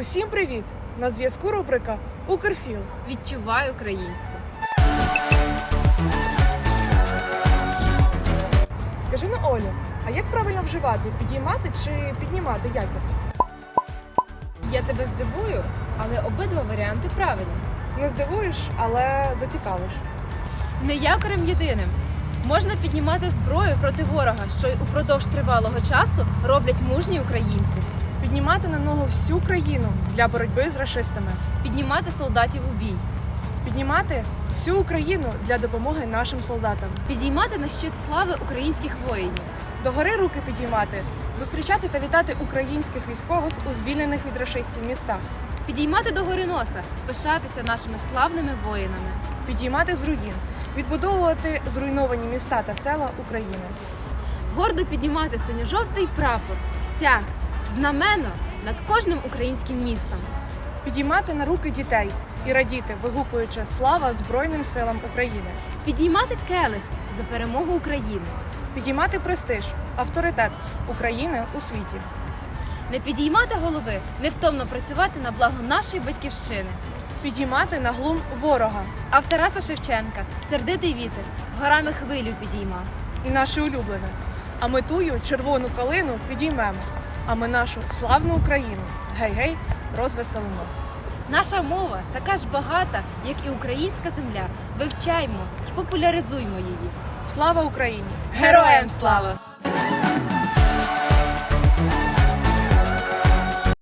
Усім привіт! На зв'язку рубрика Укрфіл. Відчувай українську. Скажи на Олю, а як правильно вживати? Підіймати чи піднімати якір? Я тебе здивую, але обидва варіанти правильні. Не здивуєш, але зацікавиш. Не якорем єдиним. Можна піднімати зброю проти ворога, що й упродовж тривалого часу роблять мужні українці. Піднімати на ногу всю країну для боротьби з рашистами. Піднімати солдатів у бій. Піднімати всю Україну для допомоги нашим солдатам. Підіймати на щит слави українських воїнів. Догори руки підіймати, зустрічати та вітати українських військових у звільнених від рашистів містах. Підіймати до гори носа, пишатися нашими славними воїнами. Підіймати з руїн, відбудовувати зруйновані міста та села України. Гордо піднімати синьо-жовтий прапор, стяг, знамено над кожним українським містом. Підіймати на руки дітей і радіти, вигукуючи слава Збройним силам України. Підіймати келих за перемогу України. Підіймати престиж, авторитет України у світі. Не підіймати голови, невтомно працювати на благо нашої батьківщини. Підіймати на глум ворога А в Тараса Шевченка сердитий вітер горами хвилю підіймав. і наше улюблене. А ми тую червону калину підіймемо. А ми нашу славну Україну гей-гей розвеселимо. Наша мова така ж багата, як і українська земля. Вивчаймо і популяризуймо її. Слава Україні! Героям слава!